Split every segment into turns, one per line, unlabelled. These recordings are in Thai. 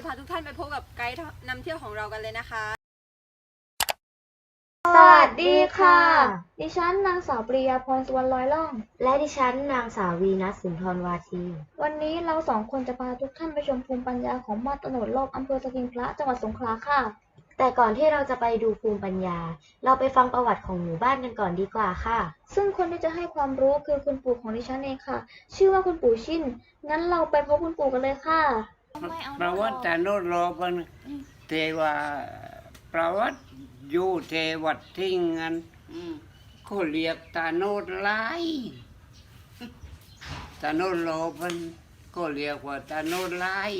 จะ
พาทุกท่านไปพบกับไกด์นำเที่ยวของเรากันเลยนะคะ
สวัสดีค่ะ ดิฉันนางสาวปริยาพรสุวรรณลอยล่อง
และดิฉันนางสาววีนัสสุนทรวาที
วันนี้เราสองคนจะพาทุกท่านไปชมภูมิปัญญาของบ้าตโนดรอบอำเภอสทิงพระจังหวัดสงขลาค่ะ
แต่ก่อนที่เราจะไปดูภูมิปัญญา เราไปฟังประวัติของหมู่บ้านกันก่อนดีกว่าค่ะ
ซึ่งคนที่จะให้ความรู้คือคุณปู่ของดิฉันเองค่ะ ชื่อว่าคุณปู่ชินงั้นเราไปพบคุณปู่กันเลยค่ะ
ประวัติแต่โนนรอกันเทว่าประวัติอยู่เทวัดทิ้งกันเขาเรียกตาโนดไลายตาโนดรอกันก็เรียกว่าตาโนดไลาย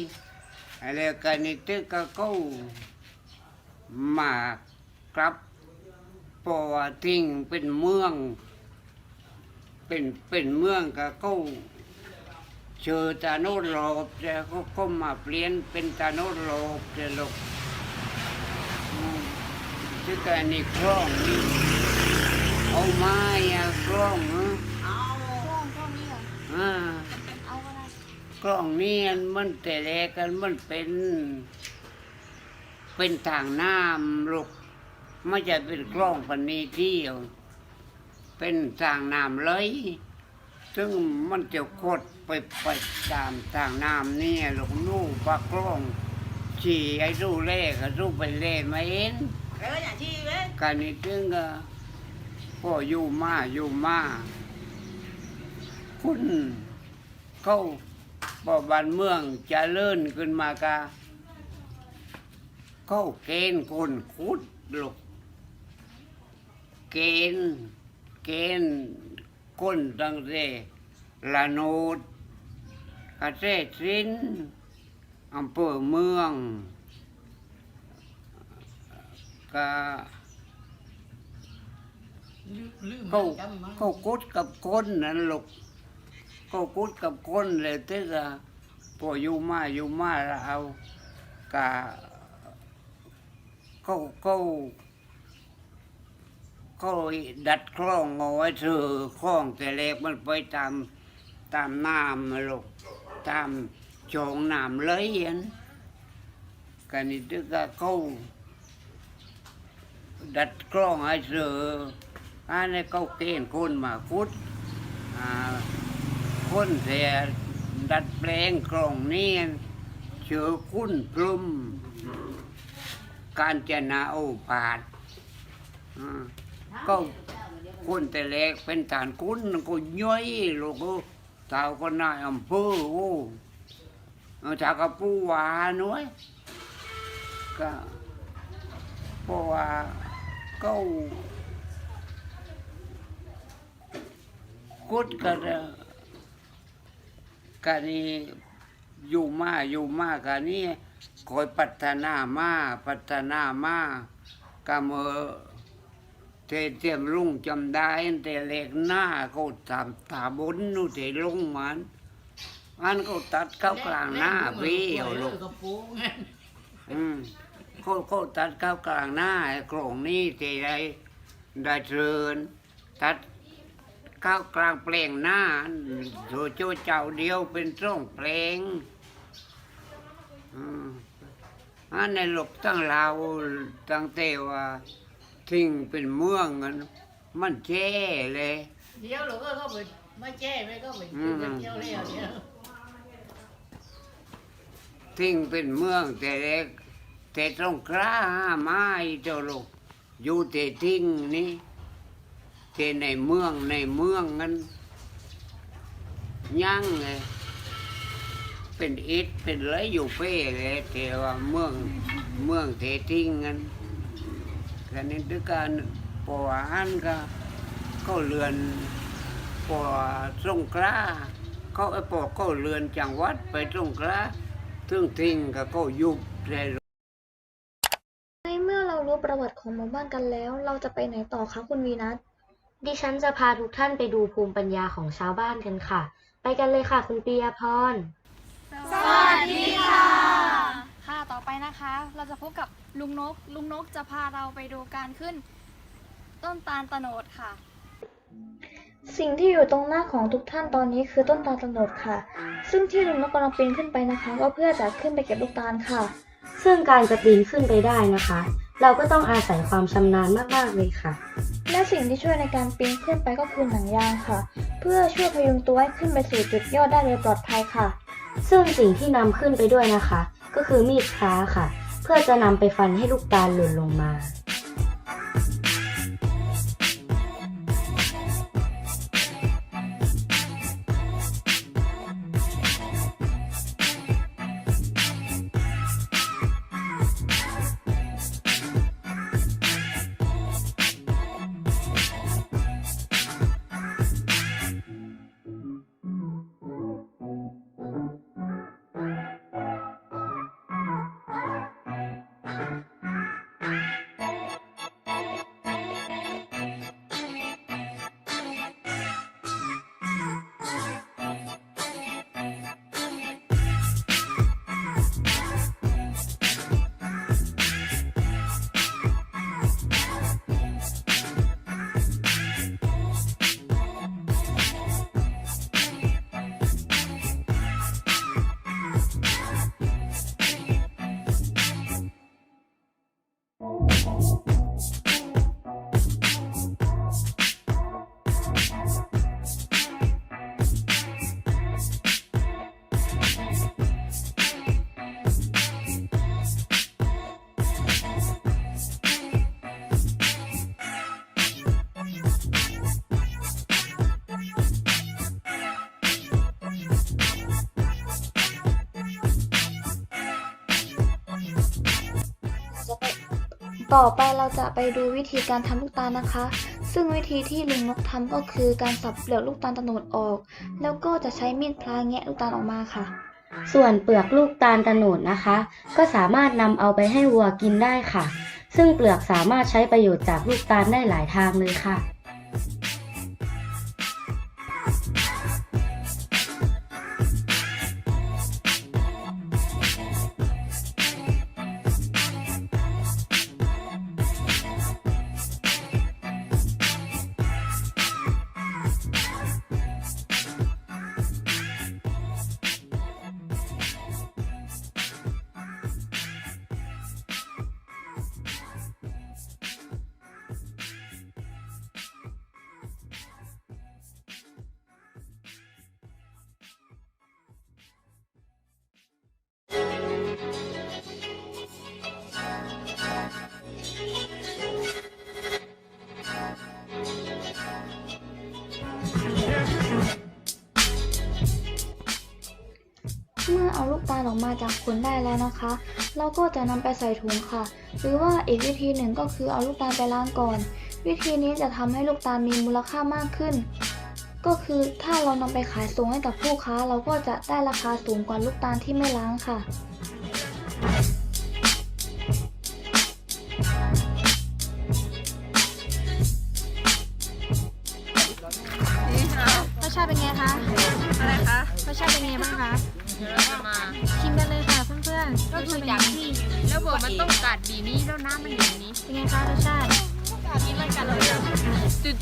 อะไรกันนี่ตึกก็เขามากลับเพราะว่าทิ้งเป็นเมือง เป็นเป็นเมืองก็เขา เจอตาโนดโลบแต่ก็ก็มาเปลี่ยนเป็นตาโนดโลบแต่ลูกอืมที่การนี่คล้องนี่เอาไม้อะคล้องฮะอ่ากล้องนี่มันแต่แรกกันมันเป็น เป็นทางน้ำลูกไม่ใช่เป็นกล้องปนีที่ยวเป็นทางน้ำเลย ซึ่งมันจะกด ไปไปตามทางน้ำเนี่ยลูกนู่ปลากล้องฉี่ไอ้รูเล่ก็รูไปเล่มาเองแล้วอย่างที่เว้การนี้ถึงก็พ่ออยู่มาอยู่มาคุณเขาบอบ้านเมืองเจะเลื่นขึ้นมากะเขาเกณฑ์คนคุดลูกเกณฑ์เกณฑ์คนตั้งแต่ละโนด กระเทศสินอำเภอเมืองก็เขาเขากุดกับคนนั่นลูกเขากุดกับคนเลยตึกอะพออยู่มาอยู่มาแล้วเอากะเขาเขาก็ดัดคล้องเอาไว้เธอคล้องแต่เล็กมันไปตามตามน้ำมาลูก ตามโจงน้ำเลยอันกันนี่ตึกเขาดัดคล้องให้เธออันนี้เขาเกณฑ์คนมาคุดอ่าคนเสียดัดแปลงคล้องนี้เชือคุณพรุมการจนาโอปาดก็คนแต่แรกเป็นฐานคุณก็ย่อยลูก ก็สาวก็นายอำเภอโอ้เอาจากกับผู้วาน้อยก็เพราะว่าก็กุดกันกันนี้อยู่มาอยู่มากันนี้คอยพัฒนามาพัฒนามาก็เมื่อ เทเทียมลุงจำได้แต่เล็กหน้าเขาทำถาบนนู่นเทลุงมันอันเขาตัดเข้ากลางหน้าพี่เอาลูกอืมเขาเขาตัดเข้ากลางหน้าไอ้โครงนี่เทได้ได้เชิญตัดเข้ากลางแปลงหน้าโจโจเจ้าเดียวเป็นร่องแปลงอืมอันในลูกตั้งเราวตั้งเตว่า ทิ้งเป็นเมืองกันมันแจ้เลย
เดี๋ยวหลวงก็ไปไม่แจ้ไม่ก็ไป
อืม
เที่ยวเลี้ยวเนี่ย
ทิ้งเป็นเมืองแต่เล็กแต่ต้องกล้าห้าไม้เจ้าลูกอยู่แต่ทิ้งนี่แต่ในเมืองในเมืองนั้นยังไงเป็นอิฐเป็นอะไรอยู่เป้เลยแต่ว่าเมืองเมืองเททิ้งกัน กันนี้ด้วยการปออาหารก็ก็เรือนปอสงกลาเขาไอ้ปอก็เรือนจังหวัดไปสงกลาถึงทิ้งก็ก็ยุบเลย
ในเมื่อเรารู้ประวัติของหมู่บ้านกันแล้ว เราจะไปไหนต่อคะคุณวีนัท
ดิฉันจะพาทุกท่านไปดูภูมิปัญญาของชาวบ้านกันค่ะ ไปกันเลยค่ะคุณปียพร
สวัสดีค่ะค่ะต่อไป นะคะ เราจะพบกับลุงนก ลุงนกจะพาเราไปดูการขึ้นต้นตาลตะโนดค่ะ
สิ่งที่อยู่ตรงหน้าของทุกท่านตอนนี้คือต้นตาลตะโนดค่ะ ซึ่งที่ลุงนกกำลังปีนขึ้นไปนะคะ ก็เพื่อจะขึ้นไปเก็บลูกตาลค่ะ
ซึ่งการจะปีนขึ้นไปได้นะคะ เราก็ต้องอาศัยความชำนาญมากๆเลยค่ะ
และสิ่งที่ช่วยในการปีนขึ้นไปก็คือหนังยางค่ะ เพื่อช่วยพยุงตัวให้ขึ้นไปสู่จุดยอดได้โดยปลอดภัยค่ะ
ซึ่งสิ่งที่นำขึ้นไปด้วยนะคะ ก็คือมีดพระค่ะ เพื่อจะนำไปฟันให้ลูกตาลหล่นลงมา
ต่อไปเราจะไปดูวิธีการทำลูกตาลนะคะ ซึ่งวิธีที่ลุงนกทำก็คือการสับเปลือกลูกตาลตะโนดออก แล้วก็จะใช้มีดพลาแงะลูกตาลออกมาค่ะ
ส่วนเปลือกลูกตาลตะโนดนะคะ ก็สามารถนำเอาไปให้วัวกินได้ค่ะ ซึ่งเปลือกสามารถใช้ประโยชน์จากลูกตาลได้หลายทางเลยค่ะ
มาจากผลได้แล้วนะคะ เราก็จะนำไปใส่ถุงค่ะ หรือว่าอีกวิธีหนึ่งก็คือเอาลูกตาลไปล้างก่อน วิธีนี้จะทำให้ลูกตาลมีมูลค่ามากขึ้น ก็คือถ้าเรานำไปขายส่งให้กับผู้ค้า เราก็จะได้ราคาสูงกว่าลูกตาลที่ไม่ล้างค่ะ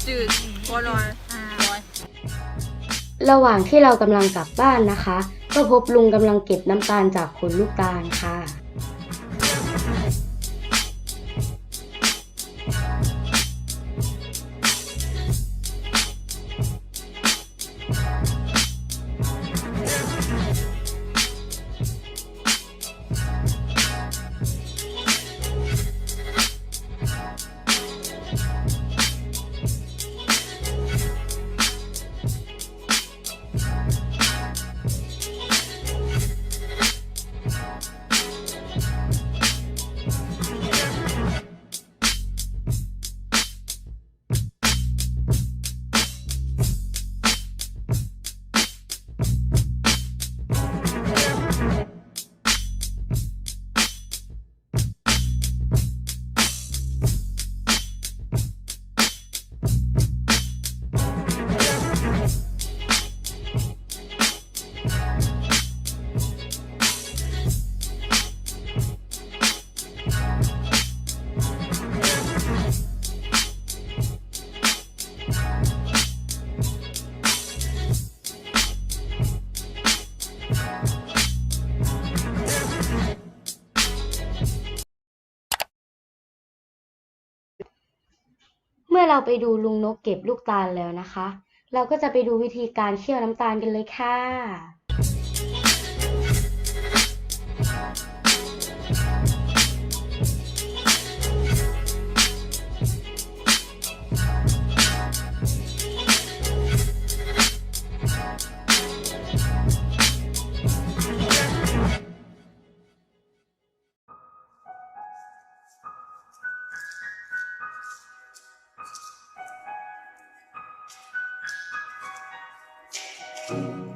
จืดๆพอร้อน
อ่า
ระหว่างที่เรากำลังกลับบ้านนะคะ ก็พบลุงกำลังเก็บน้ำตาลจากผลลูกตาลค่ะ มื่อเราไปดูลุงนกเก็บลูกตาลแล้วนะคะ เราก็จะไปดูวิธีการเคี่ยวน้ำตาลกันเลยค่ะ
คือ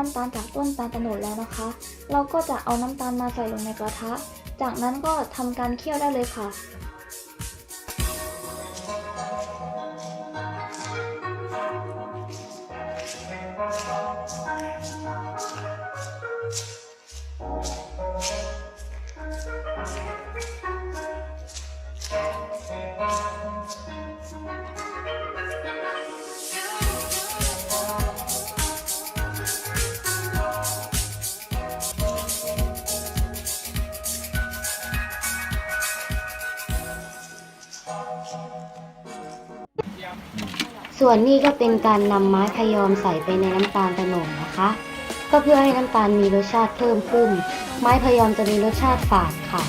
น้ำตาลจากต้นตาลตะโนดแล้วนะคะ เราก็จะเอาน้ำตาลมาใส่ลงในกระทะ จากนั้นก็ทำการเคี่ยวได้เลยค่ะ
ส่วนนี้ก็เป็นการนำไม้พยอมใส่ไปในน้ำตาลโตโนดนะคะ ก็เพื่อให้น้ำตาลมีรสชาติเพิ่มขึ้น ไม้พยอมจะมีรสชาติฝาดค่ะ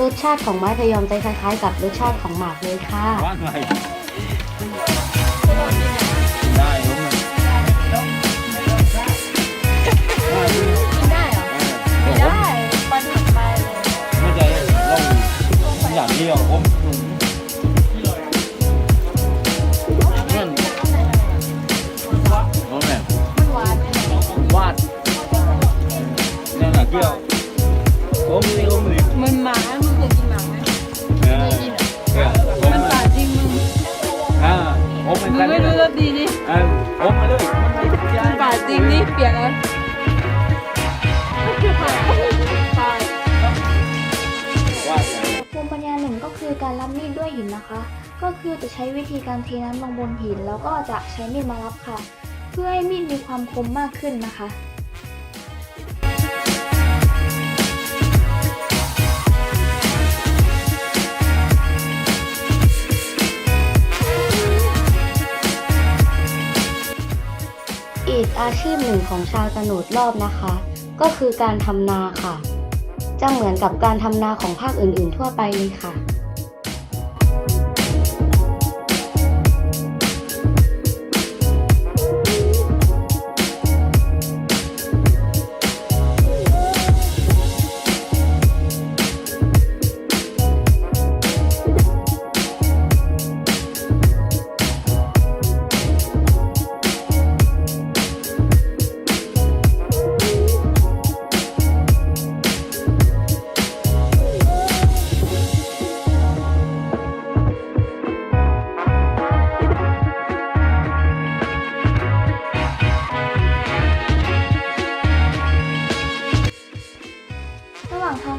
รสชาติของไม้พยอมจะคล้ายๆ กับรสชาติของหมากเลยค่ะ
ว่าไงได้รู้ไหมได้ไม่ได้ปันไปไม่ได้เราอย่างเดียวอม เกี่ยวอมนี่อมนี่
มันหมามึงเคยกินหมาไหม
เออเอออม
มัน
มา
บาดจริงมึง
อ่าอมเหมือน
มึ
กั
ง
น
ไม่
นี่
รู้
นะ
รสดีนี่
เอออมมาเลย
มันบาดจริงนี่เปียกแล้วตาย
วาดไง
ภูมิปัญญาหนึ่งก็คือการรับมีดด้วยหินนะคะ ก็คือจะใช้วิธีการเทน้ำลงบนหิน แล้วก็จะใช้มีดมารับค่ะ เพื่อให้มีดมีความคมมากขึ้นนะคะ
อีกอาชีพหนึ่งของชาวตะโนดรอบนะคะ ก็คือการทำนาค่ะ จะเหมือนกับการทำนาของภาคอื่นๆ ทั่วไปเลยค่ะ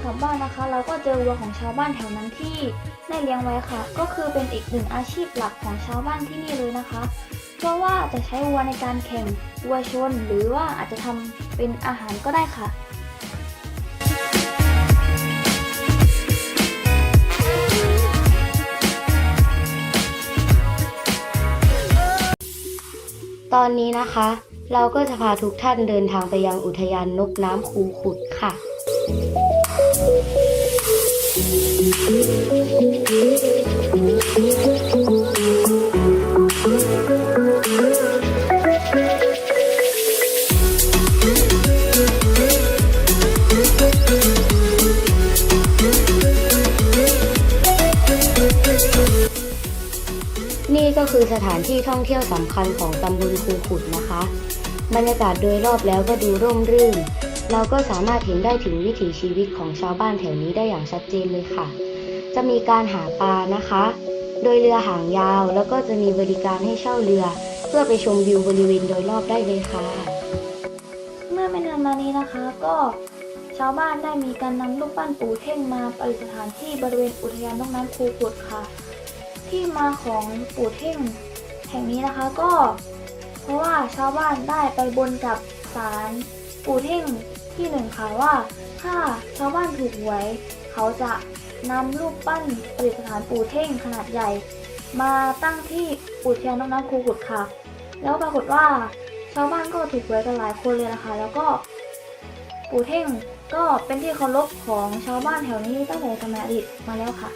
กลับบ้านนะคะ เราก็เจอวัวของชาวบ้านแถวนั้นที่ได้เลี้ยงไว้ค่ะ ก็คือเป็นอีกหนึ่งอาชีพหลักของชาวบ้านที่นี่เลยนะคะ เพราะว่าจะใช้วัวในการแข่งวัวชน หรือว่าอาจจะทำเป็นอาหารก็ได้ค่ะ
ตอนนี้นะคะ เราก็จะพาทุกท่านเดินทางไปยังอุทยานนกน้ำคูขุดค่ะ นี่ก็คือสถานที่ท่องเที่ยวสำคัญของตำบลคูขุดนะคะ บรรยากาศโดยรอบแล้วก็ดูร่มรื่น เราก็สามารถเห็นได้ถึงวิถีชีวิตของชาวบ้านแถวนี้ได้อย่างชัดเจนเลยค่ะ จะมีการหาปลานะคะ โดยเรือหางยาวแล้วก็จะมีบริการให้เช่าเรือ เพื่อไปชมวิวบริเวณโดยรอบได้เลยค่ะ
เมื่อไม่นานมานี้นะคะก็ชาวบ้านได้มีการนำรูปปั้นปู่เท่งมาประดิษฐานที่บริเวณอุทยานนกน้ำคูขุดค่ะ ที่มาของปู่เท่งแห่งนี้นะคะก็ เพราะว่าชาวบ้านได้ไปบนกับศาลปู่เท่ง ที่หนึ่งค่ะว่า ถ้าชาวบ้านถูกหวย เขาจะนำรูปปั้นประดิษฐานปู่เท่งขนาดใหญ่ มาตั้งที่อุทยานนกน้ำคูขุดค่ะ แล้วปรากฏว่าชาวบ้านก็ถูกหวยกันหลายคนเลยนะคะ แล้วก็ปู่เท่งก็เป็นที่เคารพของชาวบ้านแถวนี้ตั้งแต่สมัยอดีตมาแล้วค่ะ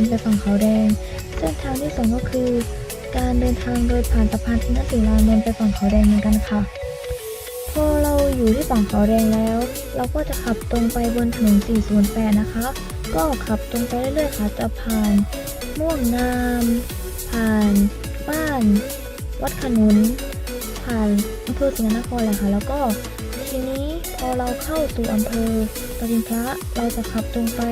นไปฝั่งเขาแดง เส้นทางที่2ก็คือ การเดินทางโดยผ่านสะพานทินสีลานนท์ไปฝั่งเขาแดงเหมือนกันค่ะ พอเราอยู่ที่ฝั่งเขาแดงแล้ว เราก็จะขับตรงไปบนถนน 408 นะคะ ก็ขับตรงไปเรื่อยๆค่ะจะผ่านม่วงงาม ผ่านบ้าน วัดขนุน ผ่านอำเภอสิงห์นครแหละค่ะ แล้วก็ทีนี้พอเราเข้าสู่อำเภอตะลิงพระเราจะขับตรงไป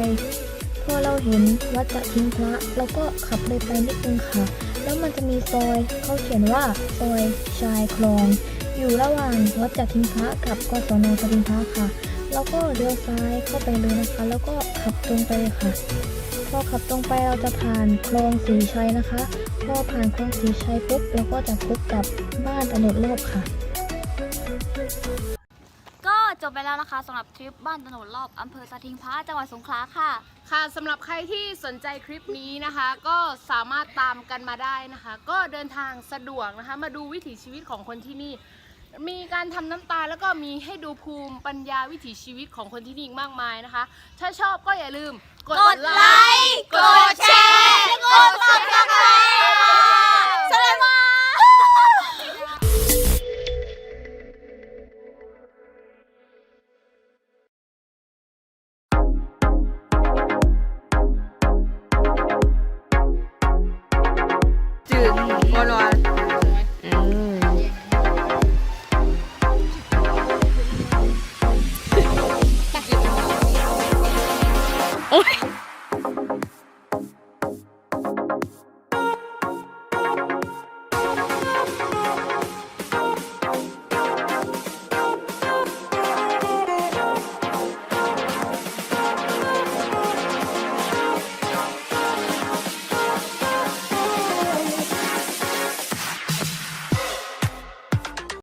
พอเราเห็นวัดจะทิ้งพระเราก็ขับเลยไปนิดนึงค่ะ แล้วมันจะมีซอยเขาเขียนว่าซอยชายคลอง อยู่ระหว่างวัดจะทิ้งพระกับกศนตะลิงพระค่ะ แล้วก็เลี้ยวซ้ายเข้าไปเลยนะคะ แล้วก็ขับตรงไปเลยค่ะ พอขับตรงไปเราจะผ่านคลองสีชัยนะคะ พอผ่านคลองสีชัยปุ๊บเราก็จะพบกับบ้านตะโนดรอบค่ะ
จบไปแล้วนะคะสำหรับทริปบ้านถนนรอบอำเภอสะทิงพระจังหวัดสงขลาค่ะ
ค่ะสำหรับใครที่สนใจคลิปนี้นะคะ ก็สามารถตามกันมาได้นะคะ ก็เดินทางสะดวกนะคะ มาดูวิถีชีวิตของคนที่นี่ มีการทำน้ำตาลแล้วก็มีให้ดูภูมิปัญญาวิถีชีวิตของคนที่นี่อีกมากมายนะคะ ถ้าชอบก็อย่าลืม
กดไลค์กด
แชร์กดติดตามเลย